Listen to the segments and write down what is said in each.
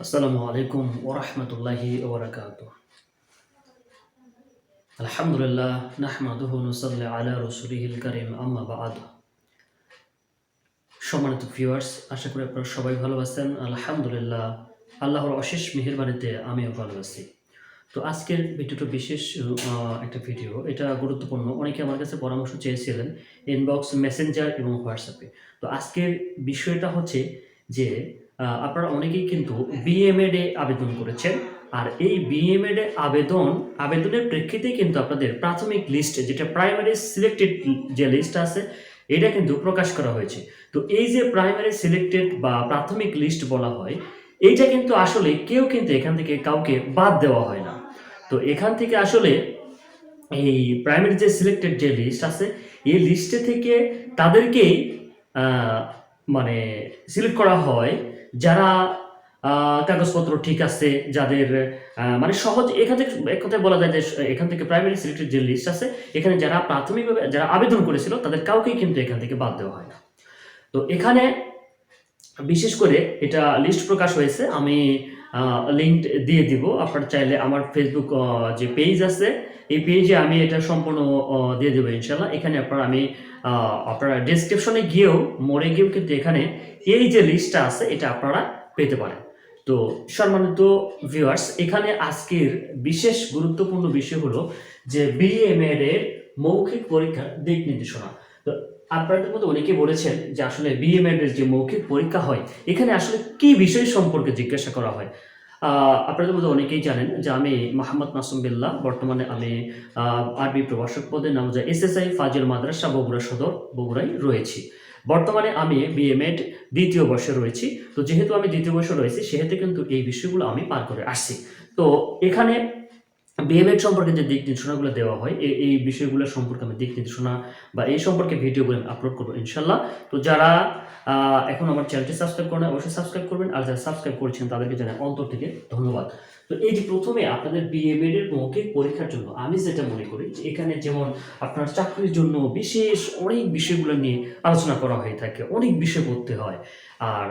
আসসালামু আলাইকুম ওরহমতুল্লাহি ওবরাকাত আলহামদুলিল্লাহ নাহমাদুহু নুসাল্লি আলা রসুলিহিল করিম, আম্মা বাদ। সম্মানিত ভিউয়ার্স আশা করি আপনারা সবাই ভালো আছেন। আলহামদুলিল্লাহ, আল্লাহর অশেষ মেহেরবানিতে আমিও ভালো আছি। তো আজকের ভিডিওটা বিশেষ একটা ভিডিও এটা গুরুত্বপূর্ণ। অনেকে আমার কাছে পরামর্শ চেয়েছিলেন ইনবক্স মেসেঞ্জার এবং হোয়াটসঅ্যাপে তো আজকের বিষয়টা হচ্ছে যে আপনারা অনেকেই কিন্তু বিএমএড এ আবেদন করেছেন। আর এই বিএমএড এ আবেদন, আবেদনের প্রেক্ষিতে কিন্তু আপনাদের প্রাথমিক লিস্ট যেটা প্রাইমারি সিলেক্টেড যে লিস্ট আছে, এটা কিন্তু প্রকাশ করা হয়েছে। তো এই যে প্রাইমারি সিলেক্টেড বা প্রাথমিক লিস্ট বলা হয়, এইটা কিন্তু আসলে কেউ কিন্তু এখান থেকে কাউকে বাদ দেওয়া হয় না। তো এখান থেকে আসলে এই প্রাইমারি যে সিলেক্টেড যে লিস্ট আছে, এই লিস্টে থেকে তাদেরকেই মানে সিলেক্ট করা হয়। যারা কাগজপত্র ঠিক আছে, যাদের মানে সহজ, এখান থেকে, এক কথায় বলা যায় যে, এখান থেকে প্রাইমারি সিলেক্টেড যে লিস্ট আছে, এখানে যারা প্রাথমিকভাবে, যারা আবেদন করেছিল, তাদের কাউকেই কিন্তু এখান থেকে বাদ দেওয়া হয় না। তো এখানে, বিশেষ করে এটা লিস্ট প্রকাশ হয়েছে, আমি লিঙ্ক দিয়ে দিব। আপনার চাইলে আমার ফেসবুক যে পেজ আছে, এই পেজে আমি এটা সম্পূর্ণ দিয়ে দেবো ইনশাল্লাহ এখানে আপনার আমি আপনারা ডেসক্রিপশনে গিয়েও মরে গিয়েও কিন্তু এখানে এই যে লিস্টটা আছে, এটা আপনারা পেতে পারেন। তো সম্মানিত ভিউয়ার্স এখানে আজকের বিশেষ গুরুত্বপূর্ণ বিষয় হলো যে বিএমএড এর মৌখিক পরীক্ষার দিক নির্দেশনা। তো আপনাদের মধ্যে অনেকে বলেছেন যে আসলে বিএমএড এর যে মৌখিক পরীক্ষা হয়, এখানে আসলে কি বিষয় সম্পর্কে জিজ্ঞাসা করা হয়? আপনাদের মধ্যে অনেকেই জানেন যে আমি মোহাম্মদ মাসুম বিল্লাহ, বর্তমানে আমি আরবি প্রভাষক পদে, নাম যে এসএসআই ফাজিল মাদ্রাসা, বগুড়া সদর, বগুড়ায় রয়েছি। বর্তমানে আমি বিএমএড দ্বিতীয় বর্ষে রয়েছি। তো যেহেতু আমি দ্বিতীয় বর্ষে রয়েছি, সেহেতু কিন্তু এই বিষয়গুলো আমি পার করে আসছি। তো এখানে বিএমএড সম্পর্কে যে দিক নির্দেশনাগুলো দেওয়া হয় এই এই বিষয়গুলো সম্পর্কে আমি দিক নির্দেশনা বা এই সম্পর্কে ভিডিওগুলো আমি আপলোড করব ইনশাল্লাহ তো যারা এখন আমার চ্যানেলটি সাবস্ক্রাইব করেন অবশ্যই সাবস্ক্রাইব করবেন। আর যারা সাবস্ক্রাইব করেছেন, তাদেরকে জানাই অন্তর থেকে ধন্যবাদ। তো এই যে প্রথমে আপনাদের বিএমএড এর মৌখিক পরীক্ষার জন্য আমি যেটা মনে করি যে এখানে যেমন আপনার চাকরির জন্য বিশেষ অনেক বিষয়গুলো নিয়ে আলোচনা করা হয়ে থাকে, অনেক বিষয় পড়তে হয়। আর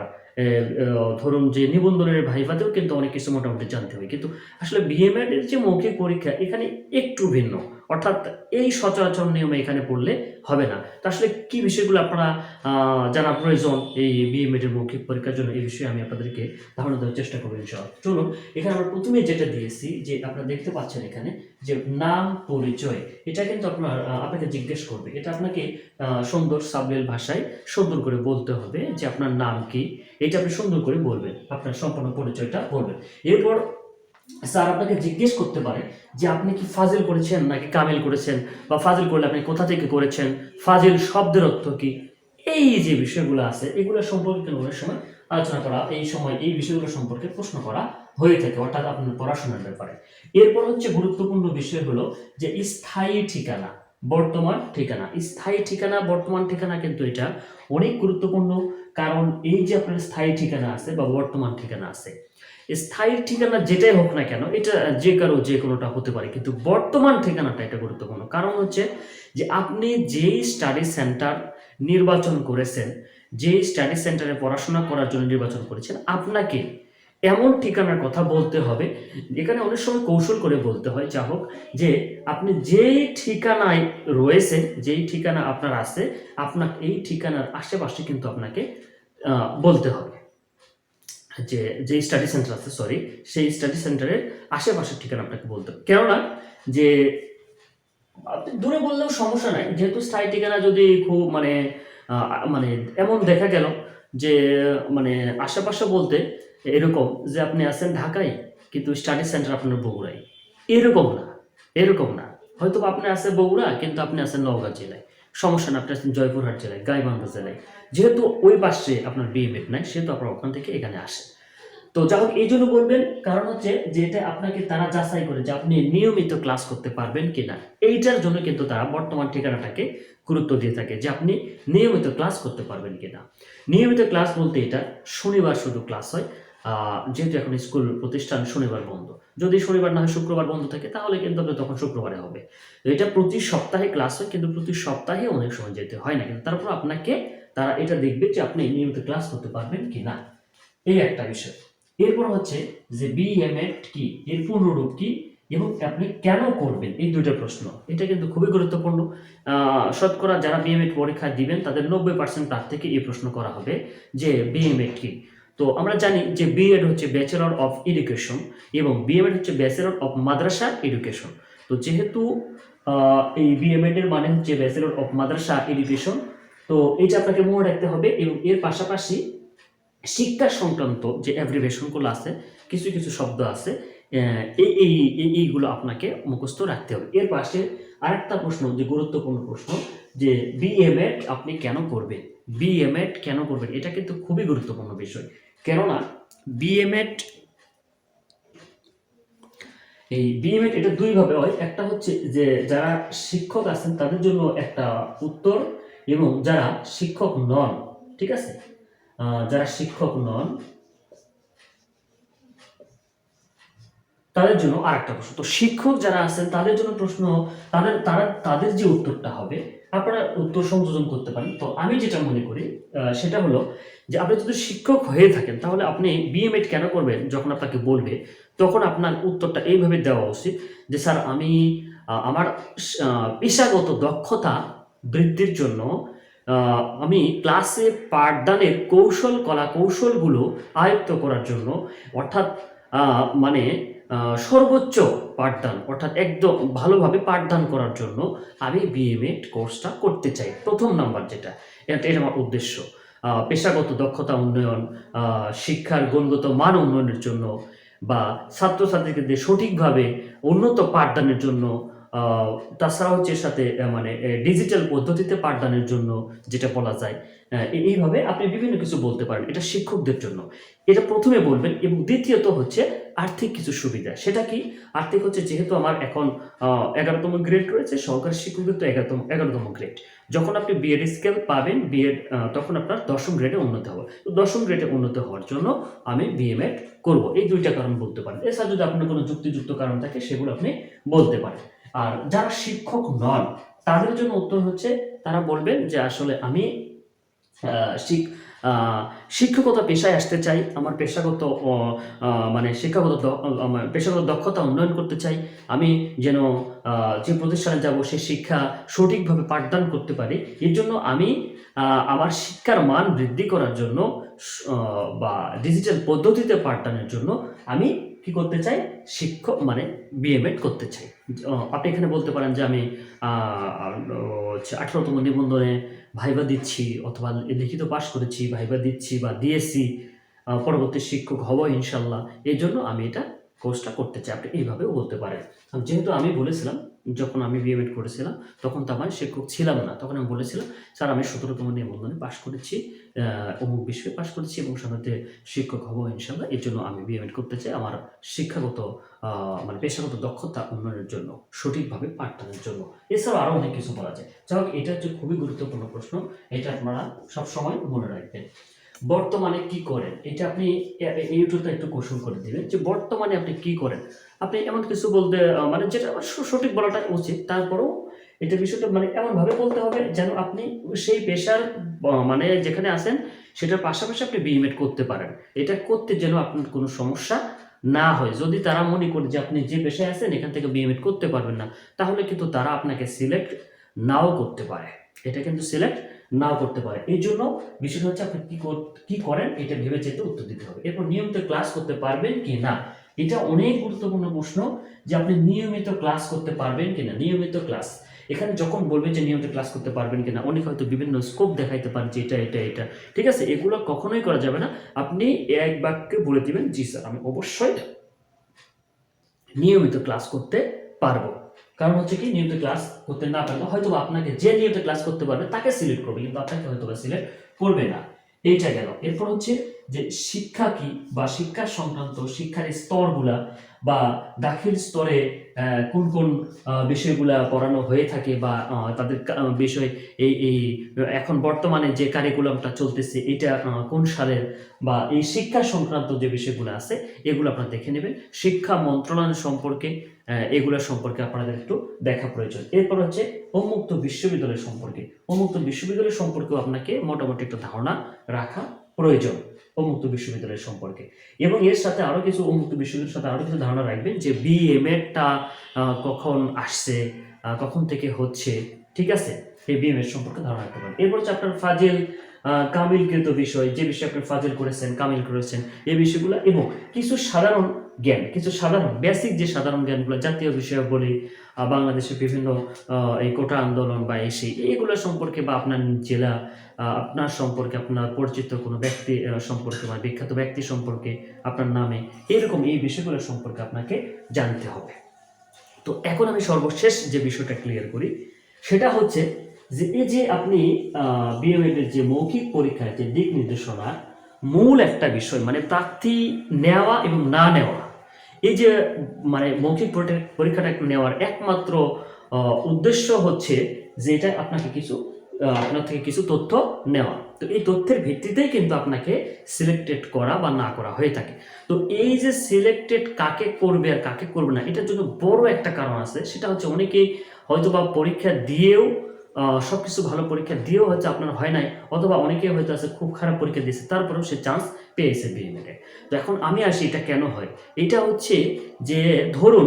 ধরুন যে নিবন্ধনের ভাইভাতেও কিন্তু অনেক কিছু মোটামুটি জানতে হয়। কিন্তু আসলে বিএমএড এর যে মৌখিক পরীক্ষা, এখানে একটু ভিন্ন। অর্থাৎ এই সচরাচর নিয়মে এখানে পড়লে হবে না। তো আসলে কি বিষয়গুলো আপনারা জানা প্রয়োজন এই বিএমএড এর মৌখিক পরীক্ষার জন্য এই বিষয়ে আমি আপনাদেরকে ধারণা দেওয়ার চেষ্টা করব ইনশাআল্লাহ। চলুন, এখানে আমরা প্রথমে যেটা দিয়েছি, যে আপনারা দেখতে পাচ্ছেন এখানে যে নাম পরিচয়, এটা কিন্তু আপনার আপনাকে জিজ্ঞেস করবে। এটা আপনাকে সুন্দর সাবলীল ভাষায় সুন্দর করে বলতে হবে যে আপনার নাম কি। এটা আপনি সুন্দর করে বলবেন, আপনার সম্পূর্ণ পরিচয়টা বলবেন। এরপর স্যার আপনাকে জিজ্ঞেস করতে পারে যে আপনি কি ফাজিল করেছেন নাকি কামিল করেছেন? বা ফাজিল করলে আপনি কোথা থেকে করেছেন? ফাজিল শব্দের অর্থ কি? এই যে বিষয়গুলো আছে, এগুলো সম্পর্কে অনেক সময় আলোচনা করা, এই সময় এই বিষয়গুলো সম্পর্কে প্রশ্ন করা হয়ে থাকে, অর্থাৎ আপনার পড়াশোনার ব্যাপারে। এরপর হচ্ছে গুরুত্বপূর্ণ বিষয় হলো যে স্থায়ী ঠিকানা, বর্তমান ঠিকানা। স্থায়ী ঠিকানা, বর্তমান ঠিকানা কিন্তু এটা অনেক গুরুত্বপূর্ণ, কারণ এই যে আপনার স্থায়ী ঠিকানা আছে বা বর্তমান ঠিকানা আছে স্থায়ী ঠিকানা যেটাই হোক না কেন, এটা যে কারও যে কোনোটা হতে পারে, কিন্তু বর্তমান ঠিকানাটা এটা গুরুত্বপূর্ণ। কারণ হচ্ছে যে আপনি যেই স্টাডি সেন্টার নির্বাচন করেছেন, যেই স্টাডি সেন্টারে পড়াশোনা করার জন্য নির্বাচন করেছেন, আপনাকে এমন ঠিকানার কথা বলতে হবে, এখানে অনেক সময় কৌশল করে বলতে হয়, যা হোক, যে আপনি যেই ঠিকানায় রয়েছেন, যেই ঠিকানা আপনার আছে, আপনার এই ঠিকানার আশেপাশে কিন্তু আপনাকে বলতে হবে। যে যে স্টাডি সেন্টার আছে সরি সেই স্টাডি সেন্টারের আশেপাশের ঠিকানা আপনাকে বলতে হবে। কেননা যে, আপনি দূরে বললেও সমস্যা নাই। যেহেতু স্থায়ী ঠিকানা যদি খুব মানে মানে এমন দেখা গেল যে মানে আশেপাশে বলতে এরকম যে আপনি আছেন ঢাকায়, কিন্তু স্টাডি সেন্টার আপনার বগুড়ায়। এরকম না এরকম না। হয়তো আপনি আছেন বগুড়া, কিন্তু আপনি আছেন নওগাঁ জেলায়। সমস্যা না, আপনি আছেন জয়পুরহাট জেলায়, গাইবান্ধা জেলায়। যেহেতু ওই পাশে আপনার বিএমএড নাই, সেহেতু আপনার ওখান থেকে এখানে আসেন। তো যা হোক এই জন্য বলবেন, কারণ হচ্ছে যে এটা আপনাকে তারা যাচাই করে যে আপনি নিয়মিত ক্লাস করতে পারবেন কিনা। এইটার জন্য কিন্তু তারা বর্তমান ঠিকানাটাকে গুরুত্ব দিয়ে থাকে যে আপনি নিয়মিত ক্লাস করতে পারবেন কিনা। নিয়মিত ক্লাস বলতে এটা শনিবার শুধু ক্লাস হয়। যেহেতু এখন স্কুল প্রতিষ্ঠান শনিবার বন্ধ। যদি শনিবার না হয়, শুক্রবার বন্ধ থাকে, তাহলে কিন্তু আপনার তখন শুক্রবারে হবে। এটা প্রতি সপ্তাহে ক্লাস হয়, কিন্তু প্রতি সপ্তাহে অনেক সময় যেতে হয় না। কিন্তু তারপর আপনাকে তারা এটা দেখবে যে আপনি নিয়মিত ক্লাস করতে পারবেন কি না এই একটা বিষয়। এরপর হচ্ছে যে বিএমএড কি? এর পূর্ণরূপ কি? এবং আপনি কেন করবেন? এই দুইটা প্রশ্ন। এটা কিন্তু খুবই গুরুত্বপূর্ণ। শতকরা যারা বিএমএড পরীক্ষা দিবেন, তাদের নব্বই পার্সেন্ট তার থেকে এই প্রশ্ন করা হবে যে বিএমএড কি? তো আমরা জানি যে বিএড হচ্ছে ব্যাচেলর অফ এডুকেশন এবং বিএমএড হচ্ছে ব্যাচেলর অফ মাদ্রাসা এডুকেশন তো যেহেতু এই বিএমএড এর মানে হচ্ছে ব্যাচেলর অফ মাদ্রাসা এডুকেশন তো এইটা আপনাকে মনে রাখতে হবে এবং এর পাশাপাশি শিক্ষা সংক্রান্ত যে অ্যাব্রিভেশনগুলো আছে, কিছু কিছু শব্দ আছে এই এই, এই- এইগুলো আপনাকে মুখস্থ রাখতে হবে। এর পাশে আরেকটা প্রশ্ন, যে গুরুত্বপূর্ণ প্রশ্ন, যে বিএমএড আপনি কেন করবেন? বিএমএড কেন করবেন? এটা কিন্তু খুবই গুরুত্বপূর্ণ বিষয়। কেননা বিএমএড এই বিএমএড এটা দুইভাবে হয়। একটা হচ্ছে যে যারা শিক্ষক আছেন, তাদের জন্য একটা উত্তর এবং যারা শিক্ষক নন, ঠিক আছে? যারা শিক্ষক নন, তাদের জন্য আরেকটা প্রশ্ন। তো শিক্ষক যারা আছেন, তাদের জন্য প্রশ্ন, তাদের, তারা, তাদের যে উত্তরটা হবে, আপনারা উত্তর সংযোজন করতে পারেন। তো আমি যেটা মনে করি সেটা হলো যে আপনি যদি শিক্ষক হয়ে থাকেন, তাহলে আপনি বিএমএড কেন করবেন যখন আপনাকে বলবে? তখন আপনার উত্তরটা এইভাবে দেওয়া উচিত যে, স্যার, আমি আমার পেশাগত দক্ষতা বৃদ্ধির জন্য আমি ক্লাসে পাঠদানের কৌশল, কলা কৌশলগুলো আয়ত্ত করার জন্য, অর্থাৎ মানে সর্বোচ্চ পাঠদান, অর্থাৎ একদম ভালোভাবে পাঠদান করার জন্য আমি বিএমএড কোর্সটা করতে চাই। প্রথম নাম্বার যেটা, এটা আমার উদ্দেশ্য। পেশাগত দক্ষতা উন্নয়ন শিক্ষার গুণগত মান উন্নয়নের জন্য বা ছাত্রছাত্রীদের সঠিকভাবে উন্নত পাঠদানের জন্য তাছাড়া হচ্ছে সাথে মানে ডিজিটাল পদ্ধতিতে পাঠদানের জন্য যেটা বলা যায় এইভাবে আপনি বিভিন্ন কিছু বলতে পারেন। এটা শিক্ষকদের জন্য। এটা প্রথমে বলবেন এবং দ্বিতীয়ত হচ্ছে আর্থিক কিছু সুবিধা। সেটা কি? আর্থিক হচ্ছে যেহেতু আমার এখন এগারোতম গ্রেড রয়েছে, সহকারী শিক্ষকদের তো এগারোতম এগারোতম গ্রেড যখন আপনি বিএড স্কেল পাবেন বিএড তখন আপনার দশম গ্রেডে উন্নতি হবে। তো দশম গ্রেডে উন্নতি হওয়ার জন্য আমি বিএমএড করব। এই দুইটা কারণ বলতে পারেন। এছাড়া যদি আপনার কোনো যুক্তিযুক্ত কারণ থাকে, সেগুলো আপনি বলতে পারেন। আর যারা শিক্ষক নন, তাদের জন্য উত্তর হচ্ছে, তারা বলবেন যে আসলে আমি শিক্ষকতা পেশায় আসতে চাই, আমার পেশাগত মানে শিক্ষাগত পেশাগত দক্ষতা উন্নয়ন করতে চাই, আমি যেন যে প্রতিষ্ঠানে যাব সে শিক্ষা সঠিকভাবে পাঠদান করতে পারি। এর জন্য আমি আমার শিক্ষার মান বৃদ্ধি করার জন্য বা ডিজিটাল পদ্ধতিতে পাঠদানের জন্য আমি কি করতে চাই? শিক্ষক মানে বিএমএড করতে চাই। আপনি এখানে বলতে পারেন যে আমি হচ্ছে আঠারোতম নিবন্ধনে ভাইবা দিচ্ছি অথবা লিখিত পাশ করেছি ভাইবা দিচ্ছি বা আহ, পরবর্তী শিক্ষক হব ইনশাল্লাহ। এই জন্য আমি এটা কোর্সটা করতে চাই আপনি এইভাবেও বলতে পারেন। যেহেতু আমি বলেছিলাম, যখন আমি বিএমএড করেছিলাম, তখন তো আমার শিক্ষক ছিলাম না। তখন আমি বলেছিলাম, স্যার, আমি সতেরোতম নিবন্ধনে পাশ করেছি অমুক বিষয়ে পাশ করেছি এবং সাথে শিক্ষক হব ইনশাল্লাহ এর জন্য আমি বিএমএড করতে চাই। আমার শিক্ষাগত মানে পেশাগত দক্ষতা উন্নয়নের জন্য, সঠিকভাবে পাঠদানের জন্য। এছাড়াও আরও অনেক কিছু বলা যায়। যাই হোক, এটা হচ্ছে খুবই গুরুত্বপূর্ণ প্রশ্ন। এটা আপনারা সবসময় মনে রাখবেন। বর্তমানে কি করেন? এটা আপনি ইউটিউবটা একটু কৌশল করে দিবেন যে বর্তমানে আপনি কি করেন? আপনি এমন কিছু বলতে মানে যেটা সঠিক বলাটা উচিত, তারপরেও এটা বিষয়টা মানে এমনভাবে বলতে হবে যেন আপনি সেই পেশার মানে যেখানে আছেন, সেটার পাশাপাশি আপনি বিএমএড করতে পারেন। এটা করতে যেন আপনার কোনো সমস্যা না হয়। যদি তারা মনে করে যে আপনি যে পেশায় আছেন, এখান থেকে বিএমএড করতে পারবেন না, তাহলে কিন্তু তারা আপনাকে সিলেক্ট নাও করতে পারে। এটা কিন্তু সিলেক্ট নাও করতে পারে। এই জন্য বিষয়টা হচ্ছে আপনি কি কি করেন এটা ভেবে চেতে উত্তর দিতে হবে। এরপর নিয়মিত ক্লাস করতে পারবেন কি না? এটা অনেক গুরুত্বপূর্ণ প্রশ্ন যে আপনি নিয়মিত ক্লাস করতে পারবেন কিনা নিয়মিত ক্লাস। এখানে যখন বলবেন যে নিয়মিত ক্লাস করতে পারবেন কিনা অনেক হয়তো বিভিন্ন স্কোপ দেখাইতে পারেন যে এটা এটা এটা। ঠিক আছে? এগুলো কখনোই করা যাবে না। আপনি এক বাক্যে বলে দিবেন, জি স্যার, আমি অবশ্যই নিয়মিত ক্লাস করতে পারব। কারণ হচ্ছে কি, নিয়মিত ক্লাস করতে না পারলে হয়তো আপনাকে যে নিয়মিত ক্লাস করতে পারবে, তাকে সিলেক্ট করবে, কিন্তু আপনাকে হয়তো বা সিলেক্ট করবে না। এইটা গেল। এরপর হচ্ছে যে শিক্ষা কি বা শিক্ষা সংক্রান্ত শিক্ষার স্তরগুলা বা দাখিল স্তরে কোন কোন বিষয়গুলা পড়ানো হয়ে থাকে বা তাদের বিষয় এই এই, এখন বর্তমানে যে কারিকুলামটা চলতেছে, এটা কোন সালের বা এই শিক্ষা সংক্রান্ত যে বিষয়গুলো আছে, এগুলো আপনারা দেখে নেবেন। শিক্ষা মন্ত্রণালয় সম্পর্কে এগুলো সম্পর্কে আপনাদের একটু দেখা প্রয়োজন। এরপর হচ্ছে উন্মুক্ত বিশ্ববিদ্যালয় সম্পর্কে। উন্মুক্ত বিশ্ববিদ্যালয় সম্পর্কেও আপনাকে মোটামুটি একটা ধারণা রাখা প্রয়োজন, উন্মুক্ত বিশ্ববিদ্যালয় সম্পর্কে। এবং এর সাথে আরও কিছু, উন্মুক্ত বিশ্ববিদ্যালয়ের সাথে আরও কিছু ধারণা রাখবেন যে বিএমএডটা এম কখন আসছে কখন থেকে হচ্ছে, ঠিক আছে? এই বি এম এড সম্পর্কে ধারণা রাখতে পারেন। এরপর হচ্ছে আপনার ফাজিল কামিলকৃত বিষয় যে বিষয়ে আপনি ফাজিল করেছেন কামিল করেছেন এই বিষয়গুলো এবং কিছু সাধারণ জ্ঞান কিছু সাধারণ বেসিক যে সাধারণ জ্ঞানগুলো জাতীয় বিষয়াবলী আহ, বাংলাদেশের বিভিন্ন এই কোটা আন্দোলন বা এসে এইগুলো সম্পর্কে বা আপনার জেলা আপনার সম্পর্কে আপনার পরিচিত কোনো ব্যক্তি সম্পর্কে বা বিখ্যাত ব্যক্তি সম্পর্কে আপনার নামে এরকম এই বিষয়গুলো সম্পর্কে আপনাকে জানতে হবে। তো এখন আমি সর্বশেষ যে বিষয়টা ক্লিয়ার করি সেটা হচ্ছে যে এই যে আপনি বিএমএড এর যে মৌখিক পরীক্ষার যে দিক নির্দেশনা, মূল একটা বিষয় মানে প্রার্থী নেওয়া এবং না নেওয়া। এই যে মানে মৌখিক পরীক্ষা- পরীক্ষাটা নেওয়ার একমাত্র উদ্দেশ্য হচ্ছে যে এটা আপনাকে কিছু আপনার থেকে কিছু তথ্য নেওয়া। তো এই তথ্যের ভিত্তিতেই কিন্তু আপনাকে সিলেক্টেড করা বা না করা হয়ে থাকে। তো এই যে সিলেক্টেড কাকে করবে আর কাকে করবে না, এটার জন্য বড় একটা কারণ আছে। সেটা হচ্ছে অনেকেই হয়তো বা পরীক্ষা দিয়েও সব কিছু ভালো পরীক্ষা দিয়েও হয়তো আপনার হয় নাই, অথবা অনেকে হয়তো আছে খুব খারাপ পরীক্ষা দিয়েছে, তারপরেও সে চান্স পেয়েছে বিএমএডে তো। এখন আমি আসি এটা কেন হয়? এটা হচ্ছে যে ধরুন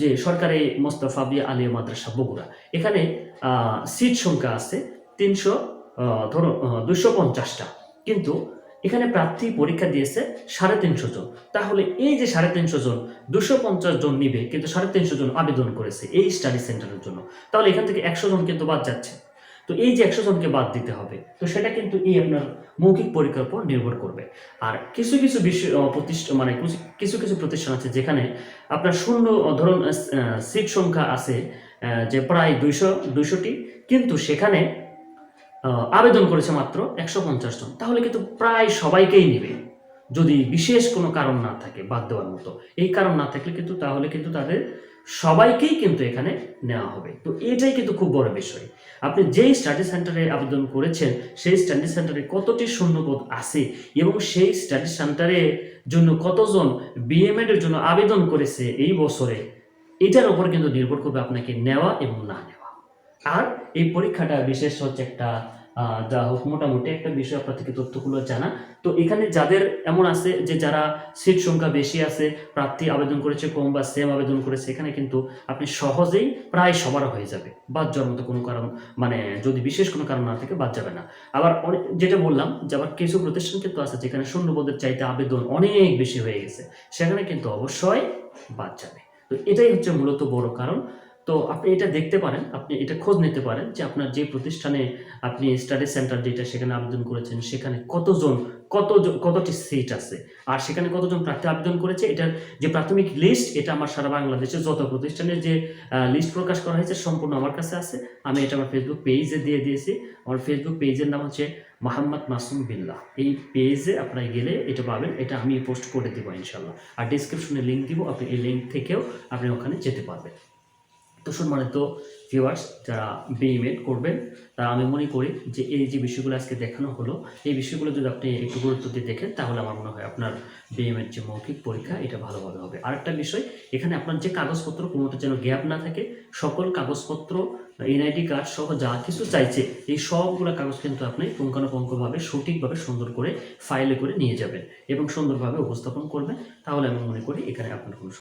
যে সরকারি মোস্তফা বি আলী মাদ্রাসা বগুড়া, এখানে সিট সংখ্যা আছে তিনশো ধরুন দুশো পঞ্চাশটা। কিন্তু এখানে প্রার্থী পরীক্ষা দিয়েছে সাড়ে তিনশো জন। তাহলে এই যে সাড়ে তিনশো জন, দুশো পঞ্চাশ জন নিবে, কিন্তু সাড়ে তিনশো জন আবেদন করেছে এই স্টাডি সেন্টারের জন্য। তাহলে এখান থেকে একশো জন কিন্তু বাদ যাচ্ছে। তো এই যে একশো জনকে বাদ দিতে হবে, তো সেটা কিন্তু এই আপনার মৌখিক পরীক্ষার উপর নির্ভর করবে। আর কিছু কিছু বিষয় প্রতিষ্ঠান মানে কিছু- কিছু প্রতিষ্ঠান আছে যেখানে আপনার শূন্য ধরুন সিট সংখ্যা আছে যে প্রায় দুইশো, দুইশোটি, কিন্তু সেখানে আবেদন করেছে মাত্র একশো পঞ্চাশ জন। তাহলে কিন্তু প্রায় সবাইকেই নেবে। যদি বিশেষ কোনো কারণ না থাকে বাদ দেওয়ার মতো। এই কারণ না থাকলে কিন্তু, তাহলে কিন্তু তাদের সবাইকেই কিন্তু এখানে নেওয়া হবে। তো এটাই কিন্তু খুব বড় বিষয়। আপনি যেই স্টাডি সেন্টারে আবেদন করেছেন, সেই স্টাডি সেন্টারে কতটি শূন্যপদ আছে এবং সেই স্টাডি সেন্টারে জন্য কতজন বিএমএড এর জন্য আবেদন করেছে এই বছরে, এটার উপর কিন্তু নির্ভর করবে আপনাকে নেওয়া এবং না নেওয়া। আর এই পরীক্ষাটা বিশেষ হচ্ছে একটা যা হোক মোটামুটি একটা বিষয় আপনার থেকে তথ্যগুলো জানা। তো এখানে যাদের এমন আছে যে যারা সিট সংখ্যা বেশি আছে, প্রার্থী আবেদন করেছে কম বা সেম আবেদন করেছে, এখানে কিন্তু আপনি সহজেই প্রায় সবার হয়ে যাবে। বাদ যাওয়ার মতো কোনো কারণ মানে যদি বিশেষ কোনো কারণ না থাকে বাদ যাবে না। আবার অনেক, যেটা বললাম যে আবার কিছু প্রতিষ্ঠান কিন্তু আছে যেখানে শূন্যপদের চাইতে আবেদন অনেক বেশি হয়ে গেছে, সেখানে কিন্তু অবশ্যই বাদ যাবে। তো এটাই হচ্ছে মূলত বড় কারণ। তো আপনি এটা দেখতে পারেন, আপনি এটা খোঁজ নিতে পারেন যে আপনার যে প্রতিষ্ঠানে আপনি স্টাডি সেন্টার যেটা সেখানে আবেদন করেছেন, সেখানে কতজন, কত কতটি সিট আছে? আর সেখানে কতজন প্রার্থী আবেদন করেছে? এটার যে প্রাথমিক লিস্ট এটা আমার সারা বাংলাদেশের যত প্রতিষ্ঠানের যে লিস্ট প্রকাশ করা হয়েছে সম্পূর্ণ আমার কাছে আছে। আমি এটা আমার ফেসবুক পেজে দিয়ে দিয়েছি। আমার ফেসবুক পেজের নাম হচ্ছে মোহাম্মদ মাসুম বিল্লাহ। এই পেজে আপনারা গেলে এটা পাবেন। এটা আমি পোস্ট করে দেবো ইনশাল্লাহ আর ডিসক্রিপশনে লিঙ্ক দিব। আপনি এই লিঙ্ক থেকেও আপনি ওখানে যেতে পারবেন। তো সম্মানিত ভিউয়ার্স যারা বিএমএড করবেন, তারা আমি মনে করি যে এই যে বিষয়গুলো আজকে দেখানো হলো, এই বিষয়গুলো যদি আপনি একটু গুরুত্ব দিয়ে দেখেন, তাহলে আমার মনে হয় আপনার বিএমএড যে মৌখিক পরীক্ষা, এটা ভালোভাবে হবে। আরেকটা বিষয়, এখানে আপনার যে কাগজপত্র কোনোটা যেন গ্যাপ না থাকে, সকল কাগজপত্র এনআইডি কার্ড সহ যা কিছু চাইছে, এই সবগুলো কাগজ কিন্তু আপনি পুঙ্খানুপুঙ্খভাবে, সঠিকভাবে সুন্দর করে ফাইলে করে নিয়ে যাবেন এবং সুন্দরভাবে উপস্থাপন করবেন। তাহলে আমি মনে করি এখানে আপনার কোনো